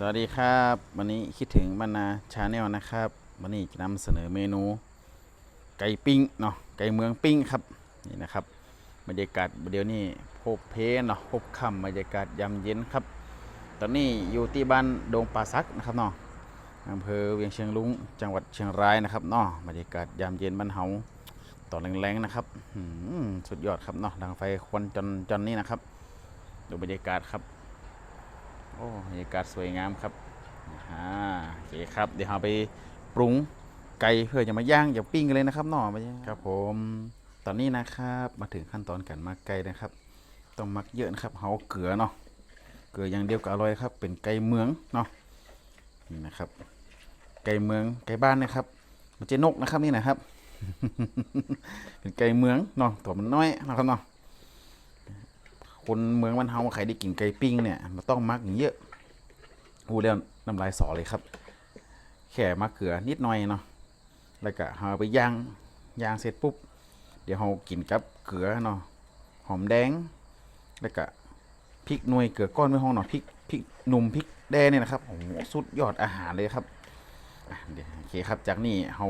สวัสดีครับ วันนี้คิดถึงบรรณาชาแนลนะครับ วันนี้จะนำเสนอเมนู ไก่ปิ้งเนาะไก่เมืองปิ้งครับนี่นะครับบรรยากาศเดี๋ยวนี้พบเพเนาะพบค่ำบรรยากาศยามเย็นครับ ตอนนี้อยู่ที่บ้านดงป่าซักนะครับเนาะอำเภอเวียงเชียงลุงจังหวัดเชียงรายนะครับเนาะบรรยากาศยามเย็นบ้านเฮาตอนแรงๆนะครับสุดยอดครับเนาะดังไฟควันจนจนนี่นะครับ ดูบรรยากาศครับ โอ้บรรยากาศสวยงามครับอ่าโอเคครับ เดี๋ยวเราไปปรุงไก่เพื่อจะมาย่างจะปิ้งกันเลยนะครับเนาะไปครับผม ตอนนี้นะครับมาถึงขั้นตอนการหมักไก่นะครับ ต้องหมักเยอะนะครับเฮาเกลือเนาะ เกลืออย่างเดียวก็อร่อยครับ เป็นไก่เมืองเนาะ นี่นะครับ ไก่เมืองไก่บ้านนะครับ มันจะนกนะครับนี่นะครับ เป็นไก่เมืองเนาะตัวมันน้อยนะครับเนาะ คนเมืองมันเฮาใครได้กินไก่ปิ้งเนี่ยมันต้องมักอย่างเยอะอูเรียนน้ำลายสอเลยครับ แค่มักเกลือนิดหน่อยเนาะแล้วก็เอาไปย่างย่างเสร็จปุ๊บ เดี๋ยวเรากินกับเกลือเนาะหอมแดง แล้วก็พริกหน่วยเกลือก้อนไม่ห้องเนาะพริกพริกหนุ่มพริกแดงเนี่ยนะครับโอ้โหสุดยอดอาหารเลยครับเดี๋ยวโอเคครับจากนี้เรา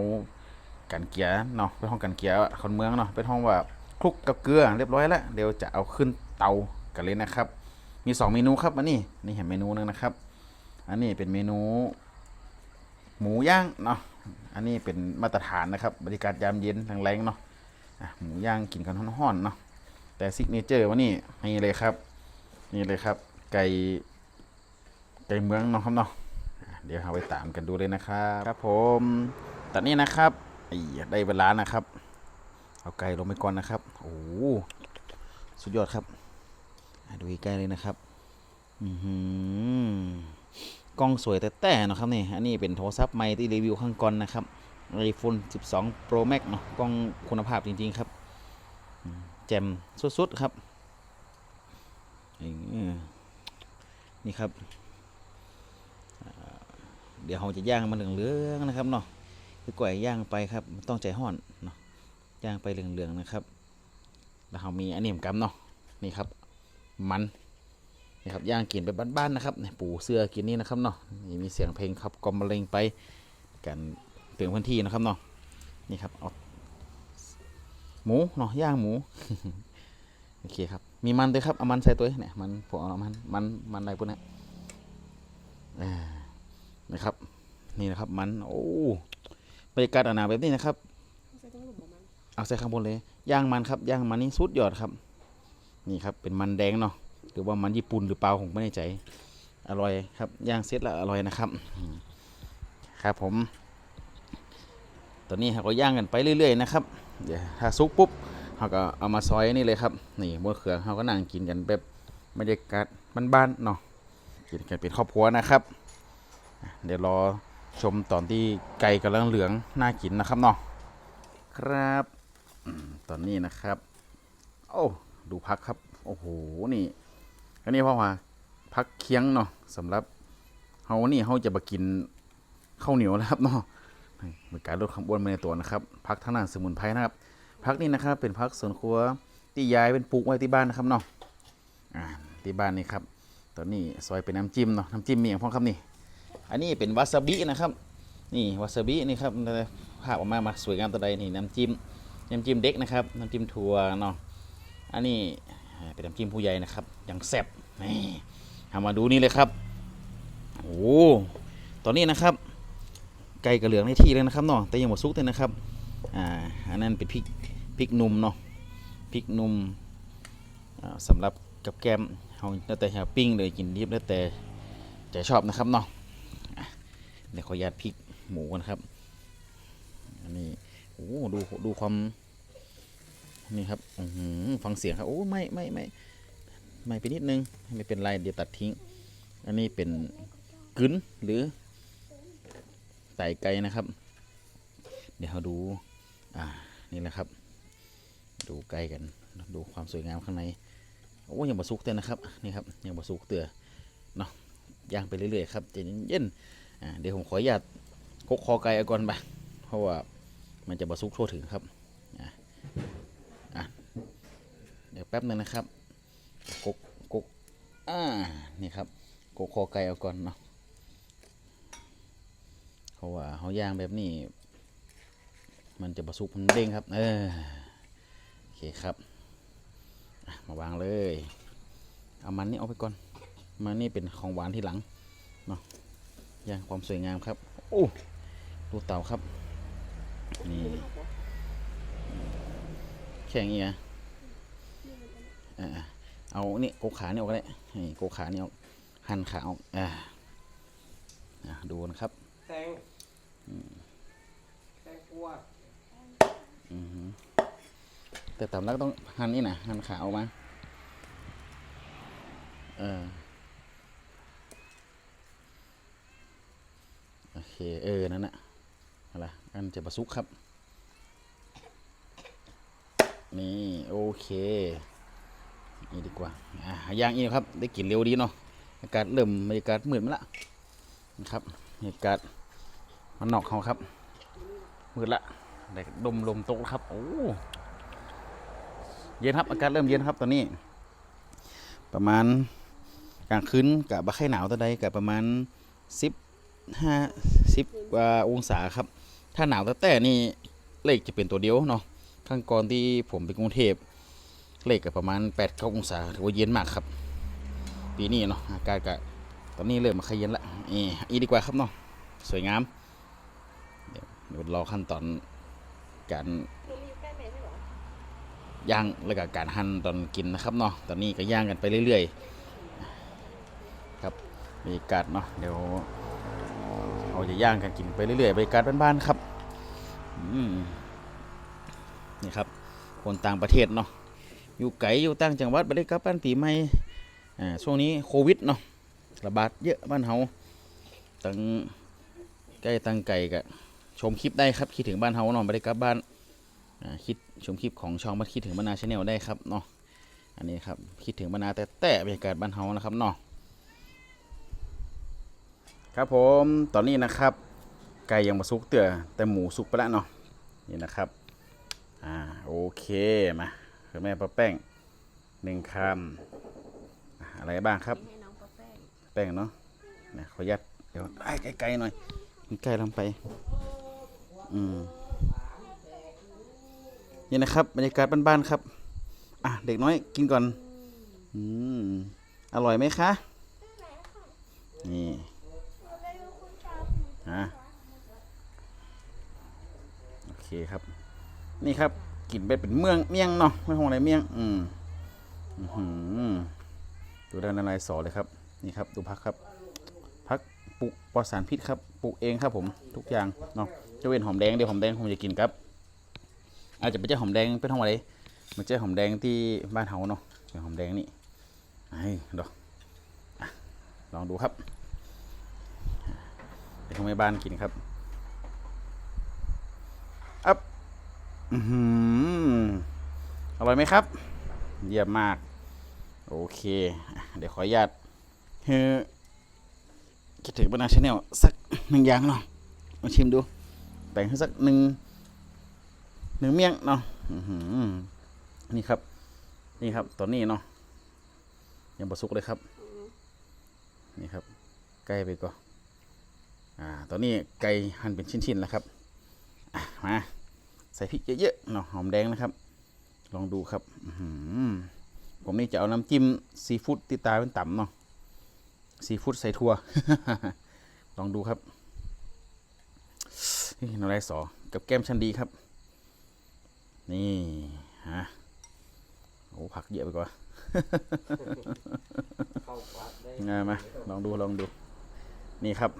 กันเกียร์เนาะเป็นห้องกันเกียร์คนเมืองเนาะเป็นห้องว่าคลุกกับเกลือเรียบร้อยแล้วเดี๋ยวจะเอาขึ้นเตา กันเลยนะครับ มีสองเมนูครับอันนี้นี่เห็นเมนูนึงนะครับ อันนี้เป็นเมนู หมูย่างเนาะอันนี้เป็นมาตรฐานนะครับ บริการยามเย็นแรงๆเนาะอะหมูย่างกินกันร้อนๆเนาะแต่ซิกเนเจอร์วันนี้นี่เลยครับ นี่เลยครับ ไก่ไก่เมืองเนาะครับเนาะอะเดี๋ยวเราไปตามกันดูเลยนะครับครับผมตอนนี้นะครับไอ้ได้เวลานะครับ เอาไก่ลงไปก่อนนะครับโอ้โหสุดยอดครับอะ ดูใกล้เลยนะครับอือหือกล้องสวยแต่แต่เนาะครับนี่อันนี้เป็นโทรศัพท์ใหม่ที่รีวิวข้างก่อนนะครับ iPhone 12 Pro Max เนาะกล้องคุณภาพจริง ๆ ครับแจ่มสุด ๆ ครับนี่นี่ครับ เดี๋ยวเราจะย่างมันเหลืองๆนะครับเนาะคือกล้วยย่างไปครับ ต้องใจห้อนเนาะย่างไปเหลืองๆนะครับ แล้วเรามีอันนี้เหมือนกันเนาะนี่ครับ มันนี่ครับย่างกินไปบ้านๆนะครับปูเสื้อกินนี่นะครับเนาะนี่มีเสียงเพลงครับกลอมมะเร็งไปกันเตือนพื้นที่นะครับเนาะนี่ครับเอาหมูเนาะย่างหมูโอเคครับมีมันด้วยครับเอามันใส่ตัวเนี่ยมันผมเอามันมันมันอะไรพวกนี้นะครับ นี่นะครับมันโอ้บรรยากาศหนาวแบบนี้นะครับเอาใส่ข้างบนเลยย่างมันครับย่างมันนี่สุดยอดครับ นี่ครับเป็นมันแดงเนาะหรือว่ามันญี่ปุ่นหรือเปล่าผมไม่แน่ใจอร่อยครับย่างเสร็จแล้วอร่อยนะครับครับผม ตอนนี้เราก็ย่างกันไปเรื่อย ๆ นะครับ เดี๋ยวถ้าสุกปุ๊บเขาก็เอามาซอยนี่เลยครับ นี่บัวเขือเขาก็นั่งกินกันแบบบรรยากาศบ้านๆเนาะกินกันเป็นครอบครัวนะครับ เดี๋ยวรอชมตอนที่ไก่กำลังเหลืองน่ากินนะครับเนาะครับ ตอนนี้นะครับ โอ้ ดูพักครับ โอ้โห นี่อันนี้พราะว่าพักเคียงเนาะสำหรับเฮานี่เฮาจะมากินข้าวเหนียวนะครับเนาะนี่เป็นการลดความอ้วนไปในตัวนะครับ พักทางด้านสมุนไพรนะครับ พักนี้นะครับ เป็นพักสวนครัวที่ยายเป็นปลูกไว้ที่บ้านนะครับเนาะอ่าที่บ้านนี่ครับ ตอนนี้ซอยเป็นน้ำจิ้มเนาะ น้ำจิ้มมีอย่างพ้อครับนี่ อันนี้เป็นวาซาบินะครับ นี่วาซาบินี่ครับภาพออกมามาสวยงามตัวใดนี่น้ำจิ้ม น้ำจิ้มเด็กนะครับ น้ำจิ้มถั่วเนาะ อันนี้เป็นน้ำจิ้มผู้ใหญ่นะครับอย่างแซ่บนี่เอามาดูนี่เลยครับโอ้ตอนนี้นะครับ ไก่กระเหลืองในที่เลยนะครับเนาะแต่ยังหมดซุกเลยนะครับอ่าอันนั้นเป็นพริกพริกหนุ่มเนาะพริกหนุ่มอ่าสำหรับกับแก้มเฮาแล้วแต่เฮาปิ้งเลยกินดิบแล้วแต่ใจชอบนะครับเนาะอะเดี๋ยวขออนุญาตพริกหมูกันครับ อันนี้โอ้ดูดูความ นี่ครับฟังเสียงครับ โอ้ไม่ไม่ไม่ไม่ไปนิดนึง ไม่เป็นไรเดี๋ยวตัดทิ้ง อันนี้เป็นกึนหรือไตไก่นะครับ เดี๋ยวเราดู อ่า นี่แหละครับ ดูใกล้กัน ดูความสวยงามข้างใน โอ้ยังบะสุกเต้นนะครับ นี่ครับ ยังบะสุกเตือเนาะ ย่างไปเรื่อยๆครับใจเย็นอ่า เดี๋ยวผมขออนุญาตกกคอไก่ก่อนไปเพราะว่ามันจะบะสุกทั่วถึงครับ อ่าอะ เดี๋ยวแป๊บนึงนะครับกกกกอ่านี่ครับกกคอไก่เอาก่อนเนาะเพราะว่าเขาย่างแบบนี้ มันจะประสุกมันเด้งครับ เออโอเคครับมาวางเลย เอามันนี่เอาไปก่อน มันนี่เป็นของหวานที่หลังเนาะย่างความสวยงามครับโอ้ดูเต่าครับ นี่แข่งเงี้ย อ่าเอานี่โกขานี่ออกก็ได้นี่โกขานี่ออกหั่นขาออกอ่าอะดูนะครับแตงแตงกวาอือหือแต่ต่ำแล้วก็ต้องหั่นนี่นะหั่นขาออกมาเออโอเคเออนั่นน่ะอะไรอันจะประสุกครับ นี่ โอเค นี่ดีกว่าอ่าย่างอีกครับ ได้กลิ่นเร็วดีเนาะอากาศเริ่มบรรยากาศมืดมาละนะครับบรรยากาศมันนอกเขาครับ มืดละได้ดมลมตกแล้วครับโอ้เย็นครับอากาศเริ่มเย็นครับตอนนี้ ประมาณกลางคืนกับบะไข่หนาวตอนใดกับประมาณสิบห้าสิบกว่าองศาครับ ถ้าหนาวแต่แต่นี่เลขจะเป็นตัวเดียวเนาะครั้งก่อนที่ผมไปกรุงเทพ เลขกับประมาณแปดเก้าองศาถือว่าเย็นมากครับ ปีนี้เนาะอากาศก็ตอนนี้เริ่มมาขยันละนี่อีดีกว่าครับเนาะสวยงาม เดี๋ยวเดี๋ยวรอขั้นตอนการย่างแล้วก็การหั่นตอนกินนะครับเนาะตอนนี้ก็ย่างกันไปเรื่อยๆ ครับบรรยากาศเนาะเดี๋ยวเราจะย่างกันกินไปเรื่อยๆบรรยากาศบ้านๆครับนี่ครับ คนต่างประเทศเนาะ อยู่ไกลอยู่ต่างจังหวัดไปได้กลับบ้านปีใหม่อ่าช่วงนี้โควิดเนาะระบาดเยอะบ้านเฮาตั้งใกล้ตั้งไก่ก็ชมคลิปได้ครับคิดถึงบ้านเฮาเนาะไปได้กลับบ้านอ่าคิดชมคลิปของช่องมาคิดถึงบรรณาชาแนลได้ครับเนาะอันนี้ครับคิดถึงบรรณาแต่แต่บรรยากาศบ้านเฮานะครับเนาะครับผมตอนนี้นะครับไก่ยังมาสุกเตือแต่หมูสุกไปแล้วเนาะนี่นะครับ อ่า โอเค มา คือแม่ป้าแป้งหนึ่งคำอะไรบ้างครับ ให้น้องปะแป้งแป้งเนาะนะขออนุญาตเดี๋ยวไอ้ไกลๆหน่อยใกล้ลงไป อืมนี่นะครับบรรยากาศบ้านๆครับ อะเด็กน้อยกินก่อน อืมอร่อยไหมคะ นี่ฮะโอเคครับ นี่ครับ กินไปเป็นเมืองเมี่ยงเนาะไม่ห้องอะไรเมี่ยง อืมดูด้านในลายสอเลยครับ นี่ครับ ดูพักครับพักปลูกปลอดสารพิษครับปลูกเองครับผมทุกอย่างเนาะจะเว้นหอมแดงเดี๋ยวหอมแดงผมจะกินครับ อาจจะเป็นเจ้าหอมแดงเป็นห้องอะไรมันเจ้าหอมแดงที่บ้านเฮาเนาะเป็นหอมแดงนี่ไอ้ดอกลองดูครับเดี๋ยวทางแม่บ้านกินครับอัพ อือหือร่อยไหมครับ เยี่ยมมาก โอเค เดี๋ยวขออนุญาตเฮ้อคิดถึงบรรณาชาแนลสักหนึ่งอย่างเนาะมาชิมดูแบ่งให้สักหนึ่งหนึ่งเมี่ยงเนาะอื้อหือนี่ครับ นี่ครับตอนนี้เนาะยังบสุกเลยครับ นี่ครับ ไก่ไปก่อนอ่าตอนนี้ไก่หั่นเป็นชิ้นๆแล้วครับมา ใส่พริกเยอะๆเนาะหอมแดงนะครับ ลองดูครับอื้อหือผมนี่จะเอาน้ำจิ้มซีฟู้ดที่ตาเป็นต่ำเนาะซีฟู้ดใส่ถั่วลองดูครับนี่น้ำลายสอกับแก้มชันดีครับ นี่ฮะโอ้ผักเยอะไปกว่าเข้าวัดได้งามาลองดูลองดู นี่ครับ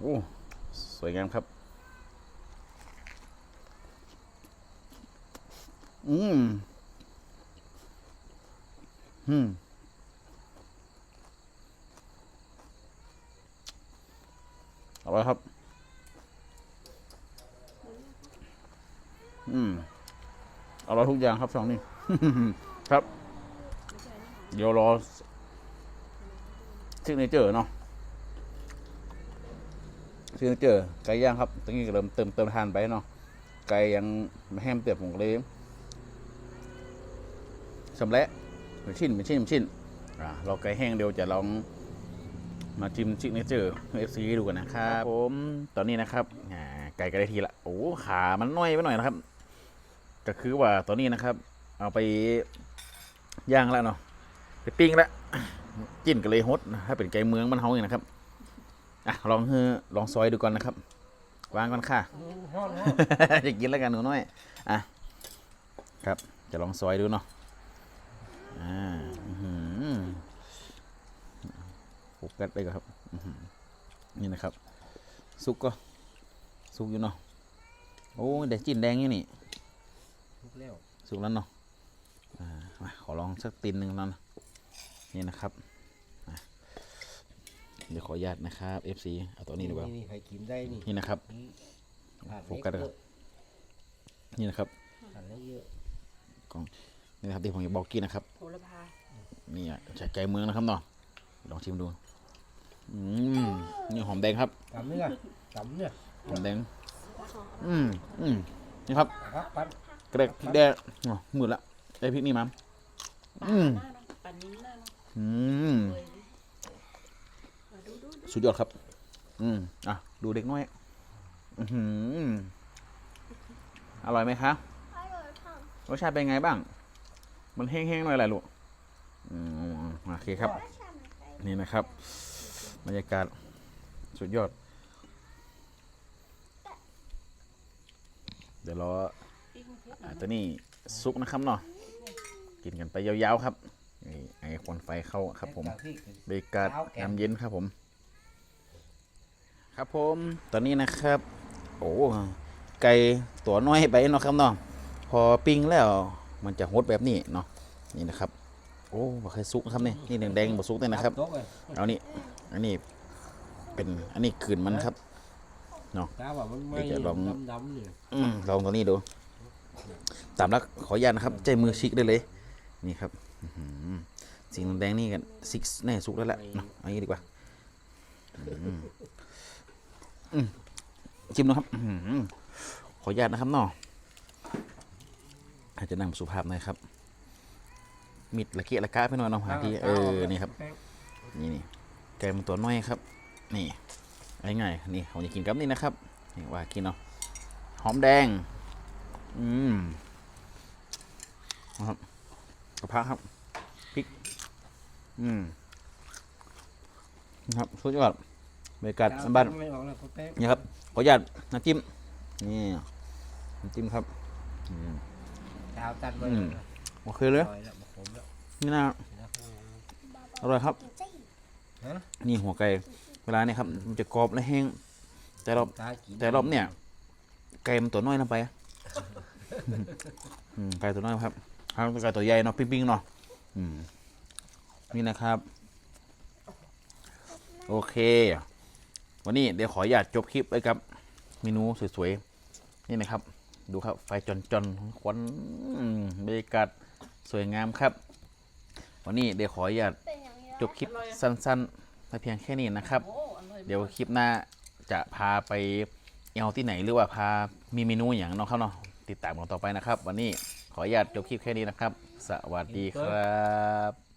โอ้สวยงามครับ อืม อืม อร่อยครับ อืม อร่อยทุกอย่างครับสองนี่ครับ เดี๋ยวรอซิกเนเจอร์เนาะซิกเนเจอร์ไก่ย่างครับตอนนี้เริ่มเติมเติมทานไปเนาะไก่ยังไม่แห้มเตียบผมก็เลย สำเร็จเป็นชิ้นเป็นชิ้นเป็นชิ้นอ่าเราไก่แห้งเดียวจะลองมาจิ้มชิกเนเจอร์เอฟซีดูกันนะครับผมตอนนี้นะครับอ่าไก่ก็ได้ทีละโอ้ขามันน้อยไปหน่อยนะครับ ก็คือว่าตอนนี้นะครับ เอาไปย่างแล้วเนาะไปปิ้งแล้วจิ้นกันเลยฮดนะถ้าเป็นไก่เมืองมันเฮาอย่างนะครับอะลองเฮอลองซอยดูก่อนนะครับวางก่อนค่ะฮ้อนฮ้อนจะกินแล้วกันหนูน้อยอะครับจะลองซอยดูเนาะ อ่าอื้อหือโฟกัสไปก่อนครับอื้อหือนี่นะครับ สุกก็สุกอยู่เนาะโอ้ยเด็ดจิ้นแดงอยู่นี่ทุกแล้วสุกแล้วเนาะอ่ามาขอลองสักตินหนึ่งแล้วนะนี่นะครับอะเดี๋ยวขออนุญาตนะครับ FC เอาตัวนี้ดีกว่านี่ใครกินได้นี่นี่นะครับขาดโฟกัสเลยครับนี่นะครับขาดได้เยอะ นี่นะครับที่ผมจะบอกกินนะครับโหระพานี่อะใช้ไก่เมืองนะครับเนาะลองชิมดูอืมนี่หอมแดงครับตำนี่ล่ะตำเนี่ยหอมแดงอืมอืมนี่ครับครับปันกระเดกพริกแดงอ๋อมืดละได้พริกนี่มั้งอืมหน้าเนาะปันนิ้นหน้าเนาะอืมเลยมาดูดูดูสุดยอดครับ อืมอะดูเด็กน้อยอือหืออร่อยไหมคะอร่อยค่ะรสชาติเป็นไงบ้าง มันแห้งๆหน่อยแหละลูกอืมโอเคครับ นี่นะครับบรรยากาศสุดยอด เดี๋ยวรออ่าตัวนี้ซุกนะครับเนาะกินกันไปยาวๆครับนี่ไอ้ควันไฟเข้าครับผมบรรยากาศน้ำเย็นครับผม ครับผมตอนนี้นะครับ โอ้ไก่ตัวน้อยไปเนาะครับเนาะพอปิ้งแล้ว มันจะฮดแบบนี้เนาะนี่นะครับโอ้บ่เคยซุกนะครับนี่นี่แดงๆบ่ซุกเลยนะครับโต๊ะเลยเอานี่อันนี้เป็นอันนี้ขืนมันครับตาว่ามันไม่เดี๋ยวจะลองดำๆเนี่ยอืมลองตัวนี้ดู ตามแล้วขออนุญาตนะครับ ใจมือชิกได้เลยนี่ครับอื้อหือสีแดงๆนี่กันซิกแน่สุกแล้วแหละเนาะเอันนี้ดีกว่าอืมอืมชิมนะครับอื้อหือขออนุญาตนะครับเนาะ อาจจะนั่งสุภาพหน่อยครับ มิดละเกียละกะไปหน่อยเนาะหาที่เออนี่ครับนี่นี่แกงมันตัวน้อยครับ นี่ง่ายๆนี่ผมจะกินกับนี่นะครับนี่ว่ากินเนาะหอมแดง อืมนะครับกระเพราครับพริก อืมนะครับสุดยอดบรรยากาศบ้านไม่ออกแล้วเขาแป๊ะๆนี่ครับขออนุญาตน้ำจิ้มนี่น้ำจิ้มครับอืม ดาวตัดไว้อืม โอเคเลยลอยแล้วผมแล้วนี่นะอร่อยครับ ฮะนี่หัวไก่เวลาเนี่ยครับมันจะกรอบและแห้ง แต่รอบตากินแต่รอบเนี่ย ไก่มันตัวน้อยลงไปอะอืมไก่ตัวน้อยครับครับไก่ตัวใหญ่เนาะปิ้งๆเนาะอืมนี่นะครับ โอเค วันนี้เดี๋ยวขออนุญาตจบคลิปไปกับเมนูสวยๆนี่นะครับ ดูครับไฟจอนๆควันอืมบรรยากาศสวยงามครับ วันนี้เดี๋ยวขออนุญาตจบคลิปสั้นๆแต่เพียงแค่นี้นะครับโอ้อร่อยเดี๋ยวคลิปหน้าจะพาไปเอาที่ไหนหรือว่าพามีเมนูอย่างเน้องเขาเนาะติดตามกันต่อไปนะครับ วันนี้ขออนุญาตจบคลิปแค่นี้นะครับ สวัสดีครับ